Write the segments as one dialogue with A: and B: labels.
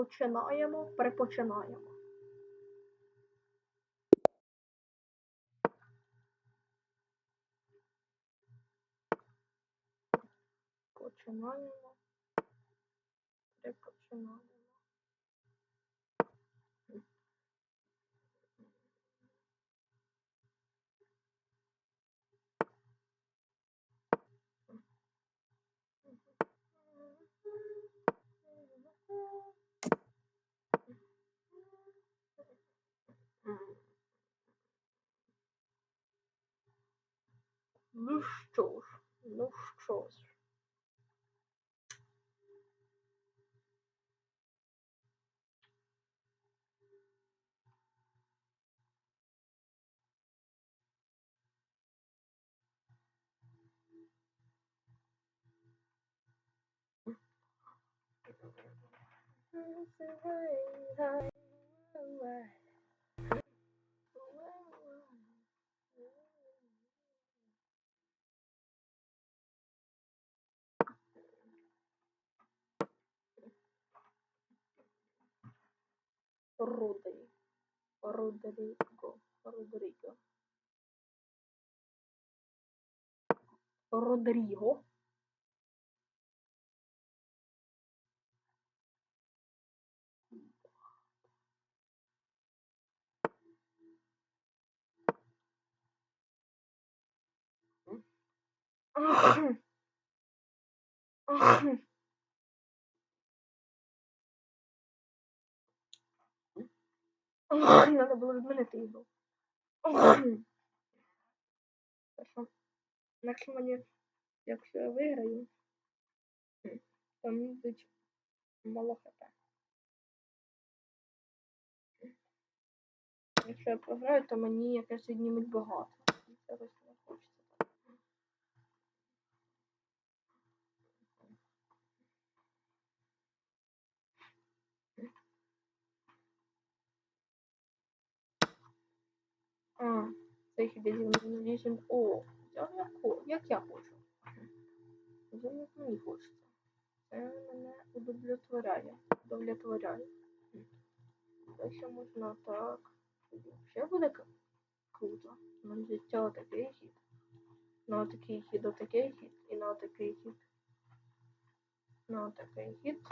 A: Починаємо, припочинаємо. Починаємо. Перепочинаємо. Ну що ж, ну що ж. Родри. Родриго. Родриго. Родріго. Надо було відмінити його. Хорошо. Якщо мені, якщо я виграю, то мені будуть мало хп. Якщо я програю, то мені якось віднімуть багато. Це ось не хочеться так. А, це іде. О, взяв я як я хочу. Взяв як мені хочеться. Це мене удовлетворяє. Удовлетворяє. Дальше можна так. Ще буде круто. На життя такий хід. На такий хід, отакий хід і на такий хід. На такий хід.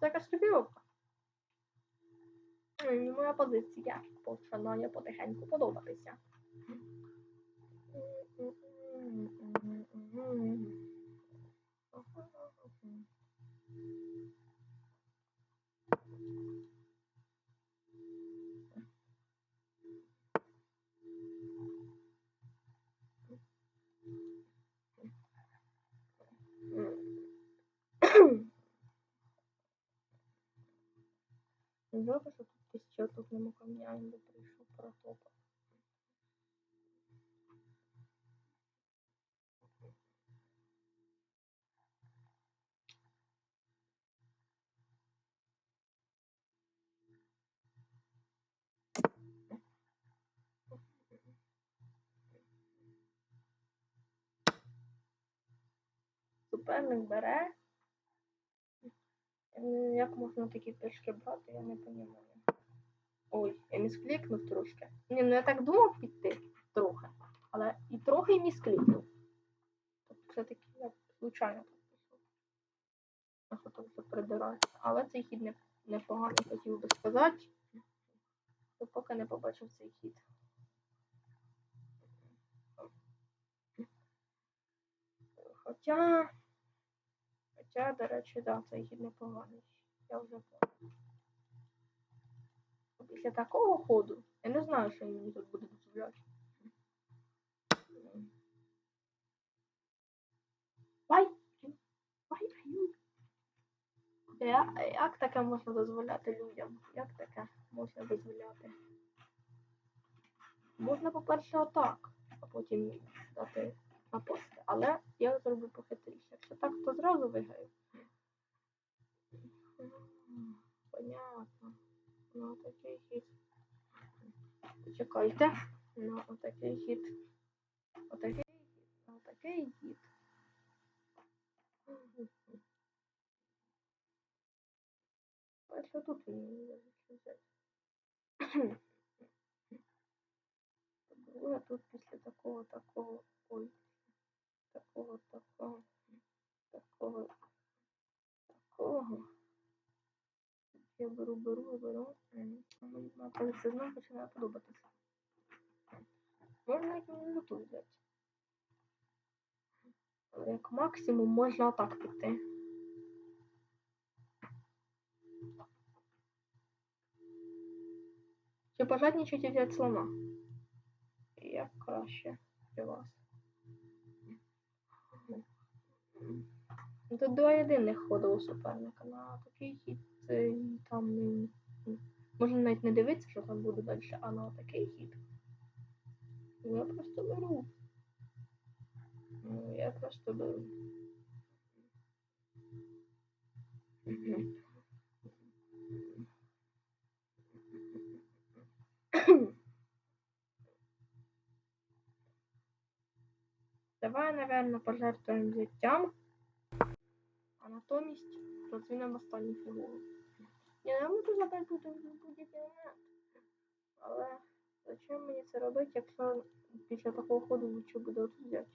A: Це якась копіровка. Моя позиція починає потихеньку подобатися. Добре, що тут ще тут нема камня, не прийшов протоп. Суперник бере. Як можна такі пішки брати, я не розумію. Ой, я місклікнув трошки. Ні, ну я так думав піти трохи. Але і трохи і місклікнув. Тобто все-таки я звичайно так пішов. Я хотів все придиратися. Але цей хід не, непоганий, хотів би сказати. То поки не побачив цей хід. Хоча. Хоча, до речі, да, цей хід непоганий. Я вже понял. Після такого ходу я не знаю, що мені тут буде дозволяти. Як таке можна дозволяти людям? Як таке можна дозволяти? Можна, по-перше, отак, а потім дати напасти. Але я зроблю похитріше. Якщо так, то зразу виграю. Понятно. Ну, такий хід. Почекайте. Ну, отакий хід. Отакий хід. Отакий хід. тут він не взяти. По-друге, тут після такого, такого, ой, такого, такого, такого, такого. Я беру, беру, беру. М, а Мені коли це знову починає подобатися. Можна як минуту взяти. Але як максимум можна отак піти. Чи пожадничать і взяти слона? Як краще для вас? Ну, Тут два єдиних ходи у суперника. На такий хід це там. Можна навіть не дивитися, що там буде далі, а на такий хід. Я просто беру. Ну, я просто беру. Давай, наверное, пожертвуємо взяттям, а натомість розвинемо останню фігуру. Я не можу в будь-який момент. Але зачем мені це робити, якщо після такого ходу лучше буде от взяти?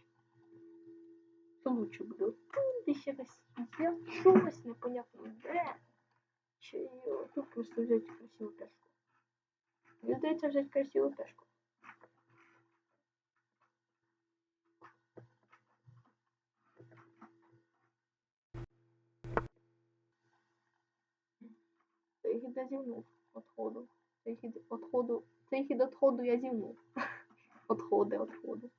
A: Що лучше буде? Тут десь якось взяти щось непонятно де. Чи тут просто взяти красиву пешку. Мені здається взяти красиву пешку. Я зівнув отходу. Цей хід отходу. Цей хід отходу я зівнув. Отходи, отходи.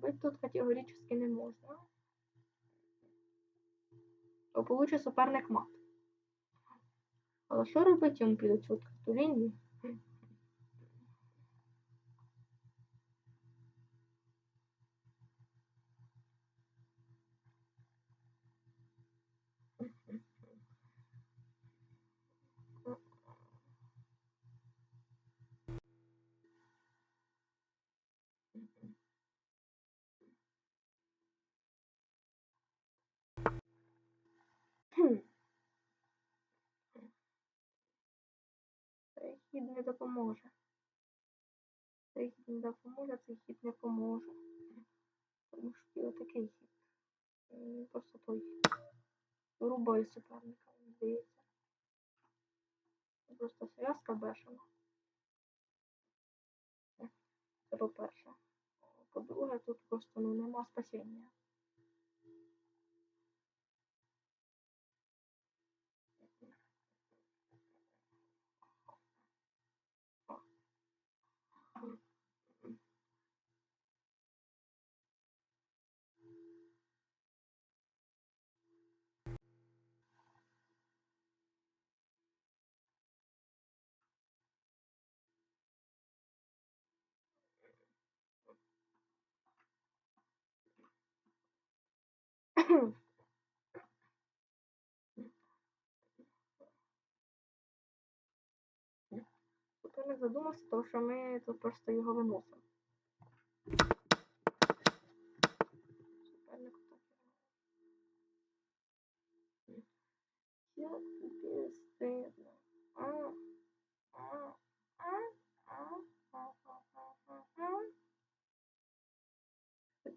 A: Быть тут категорически не можна. Бо получить суперник мат. Але що робити йому під цю відкриту лінію? Хм. Цей хід не допоможе. Цей хід не допоможе, цей хід не поможе. Тому що є отакий хід. Просто той. Вирубає суперника, мені здається. Просто зв'язка бешена. Це по-перше. По-друге, тут просто ну, нема спасіння. Суперник задумався, тому що ми тут просто його виносимо. Суперник так. Як тобі стидно. А, а,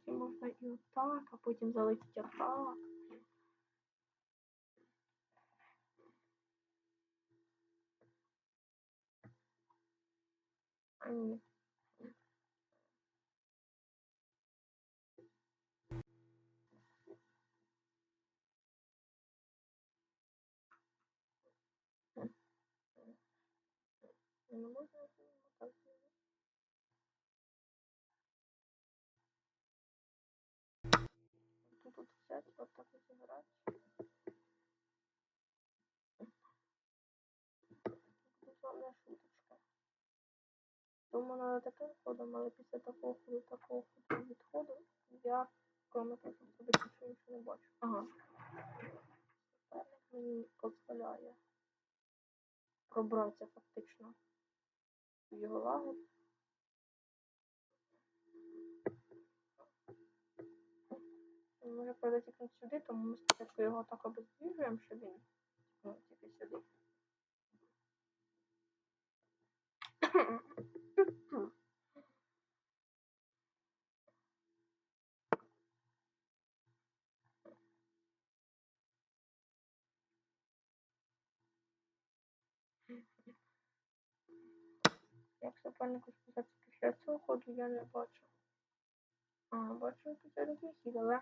A: можна і отак, а потім залетіть отак. А ні. Не можна Надо таким ходом, але після такого ходу, такого ходу відходу я, кроме того, щоб нічого не бачу. Ага. Суперник мені дозволяє пробратися фактично в його лагерь. може правда тільки сюди, тому ми спочатку його так обездвіжуємо, щоб він ну, тільки сюди. Як супернику сказати після цього ходу я не бачу. А, після такий хід, але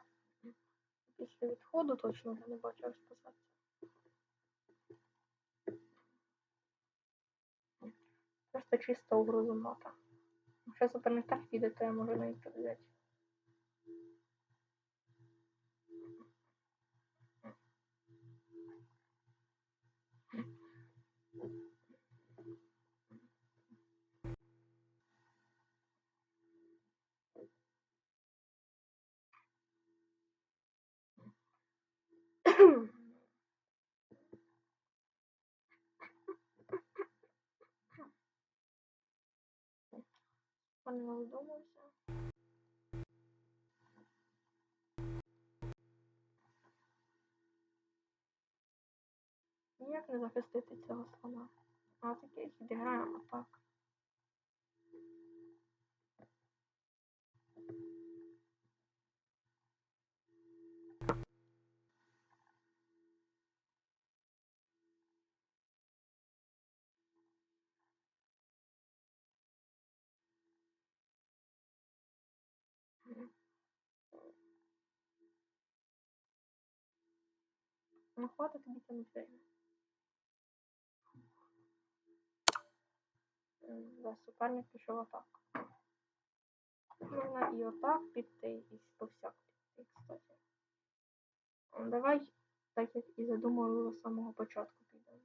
A: після відходу точно я не бачу розписатися. Просто чисто угрозу мата. Якщо суперник так піде, то я можу навіть взяти. Пане не задумався. Ніяк не захистити цього слона. А таке відіграємо так. Ну, хватить тобі там время. Да, суперник пішов атак. Можна і отак піти, і повсяк піти, кстати. Давай, так як і задумували з самого початку підемо.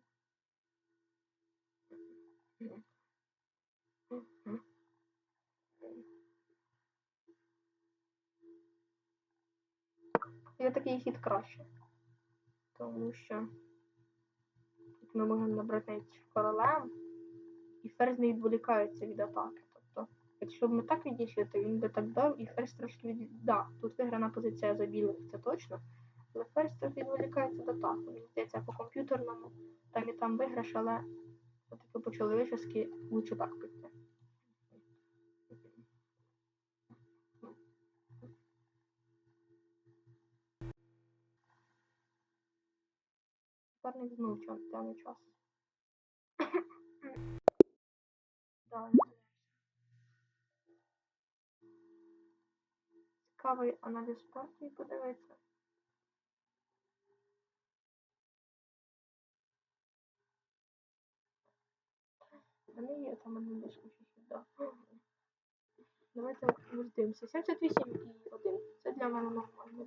A: Я такий хід краще. Тому що тут ми можемо набрати королем, і ферзь не відволікається від атаки. Тобто, якщо б ми так відійшли, то він би так дав, і ферзь трошки від... Да, тут виграна позиція за білих, це точно. Але ферзь трохи відволікається від атаки. Мені здається, по комп'ютерному там і там виграш, але все-таки по-чоловічески лучше так піти. Знов час, тягне час. Да, Цікавий аналіз партії подивитися. У мене є там один дискусій, да. Давайте роздивимося. 78 і 1. Це для мене нормально.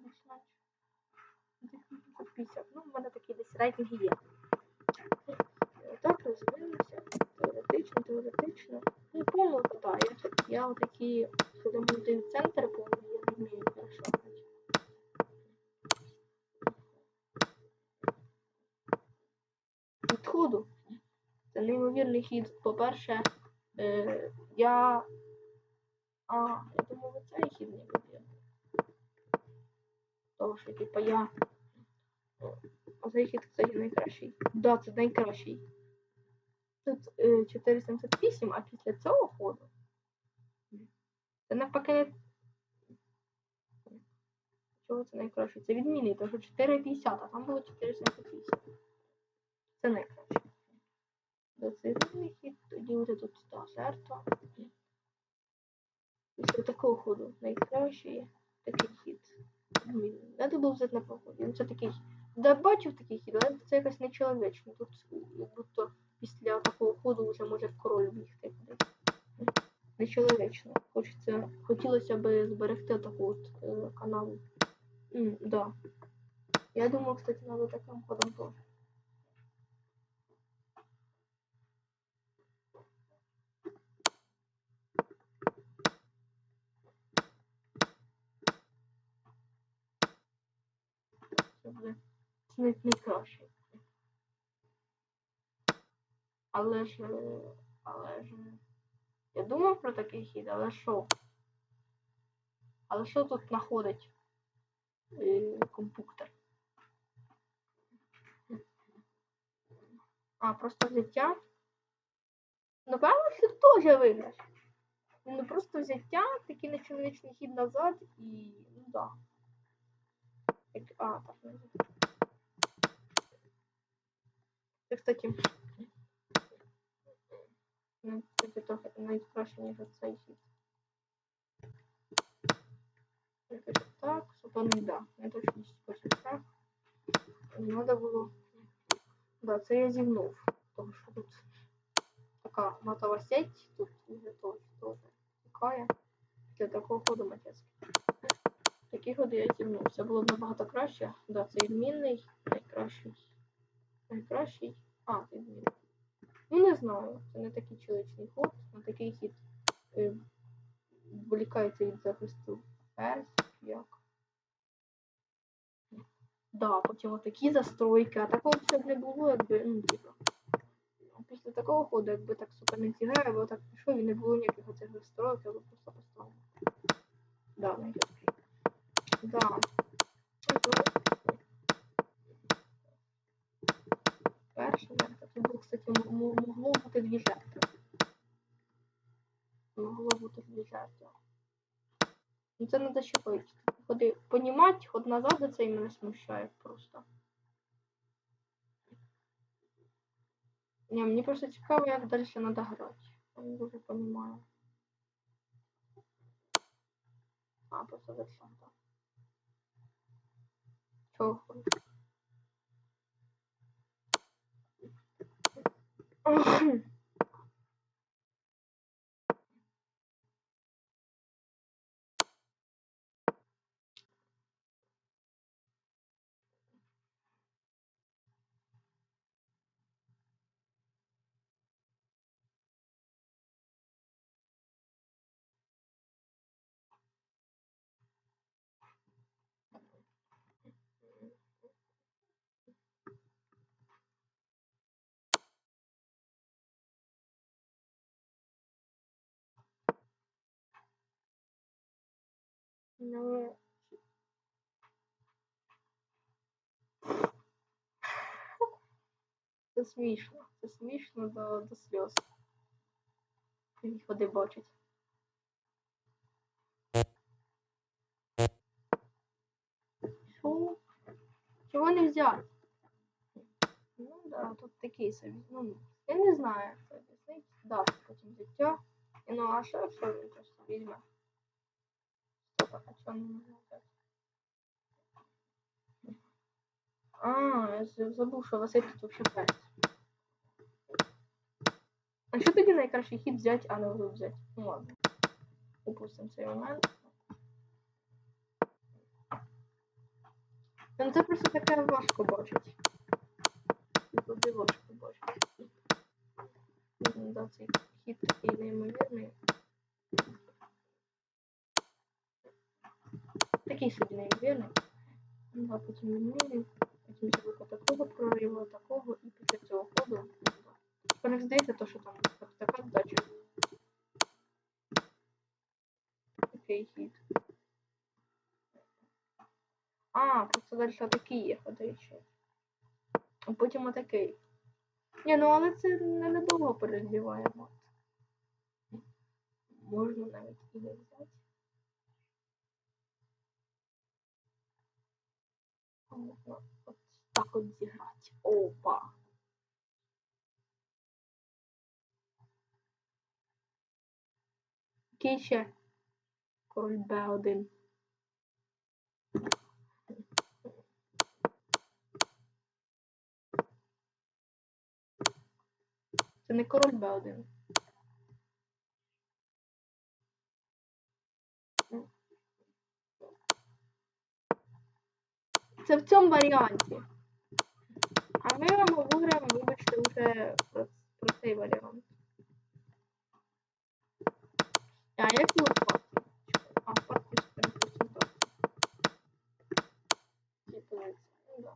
A: 50. Ну, в мене такі десь рейтинги є. Так, роздивимося. Теоретично, теоретично. Ну, помилка, так. Я, я отакі, коли ми в центр, повний, я не вмію перешагати. Відходу. Це неймовірний хід. По-перше, е, я. А, я думав, цей хід не буде. Тому що, типа, я. А цей хід, кстати, найкращий. Да, це найкращий. Тут е, 478, а після цього ходу. Це навпаки. Чого це найкраще? Це відмінний, тому що 450, а там було 478. Це найкраще. Доцільний хід, тоді буде тут жертва. Після такого ходу найкращий такий хід. Відмінний. Надо було взяти на поході. Це такий. Да бачив таких але це якось нечоловічно. Тут як будто після такого ходу вже може король бігти кудись. Нечоловічно. Хочеться, хотілося б зберегти таку от е, канаву. М, да. Я думаю, кстати, надо таким ходом тоже. Це буде не найкраще. Але ж, е, але ж. Я думав про такий хід, але що? Але що тут знаходить? е, компуктор. А, просто взяття. Напевно, що теж виграш. Ну просто взяття, такий нечоловічний хід назад і. ну да. А, так не Це, кстати. Кстати, трохи навіть краще, ніж цей хід. Так, супаний, да. Не точність хоче так. Надо було. Да, це я зігнув. Тому що тут така матова сеть, тут вже теж тікає. Для такого ходу мистецький. Такі ходи я зігнув. Це було набагато краще. Да, це відмінний, найкращий. Найкращий. А, це відмінний. Ну не знаю. Це не такий чоловічний ход, на такий хід е, відволікається від захисту ферзь, як. Да, потім отакі застройки, а такого б не було, якби, ну, типу. Після такого ходу, якби так суперник зіграє, бо так пішов і не було ніяких оцих застройок, я би просто поставив. Да, найгірший. Да. Перше, жертва. Тут, було, кстати, могло бути дві жертви. Могло бути дві жертви. Ну це треба ще. Ходи, понімати, ход назад, це і мене смущає просто. Ні, мені просто цікаво, як далі треба грати. Я не дуже розумію. А, просто зачем так. Чого хочеш? Ну, це смішно. Це смішно до, до сльоз. Такі ходи бачить. Що? Чого не взяти? Ну да, тут такий собі. Ну, я не знаю, як це об'яснити. Да, потім. І Ну, а що, що він просто візьме? А я з- забув, що Василь тут вообще перець. А що тоді найкращий хід взяти, а не гру взяти? Ну ладно. Упустимо цей момент. Ну це просто таке важко бачити. Туди важко бачити. Ну, Да, цей хід такий неймовірний. Такий собі неймовірний. Ну, а потім відмінний. Потім зробити такого прориву, такого, і після цього ходу. Тепер не здається, то, що там така здача. Такий хід. А, просто далі такий є, подивіться. А потім отакий. Ні, ну але це не недовго перегріває мат. Можна навіть і не взяти. Так от зіграти. Опа. Який ще? Король Б1. Це не король Б1. Це в цьому варіанті. А ми вам обіграємо, вибачте, вже про цей варіант. А як його спати? А, спати 4%. Типу, да.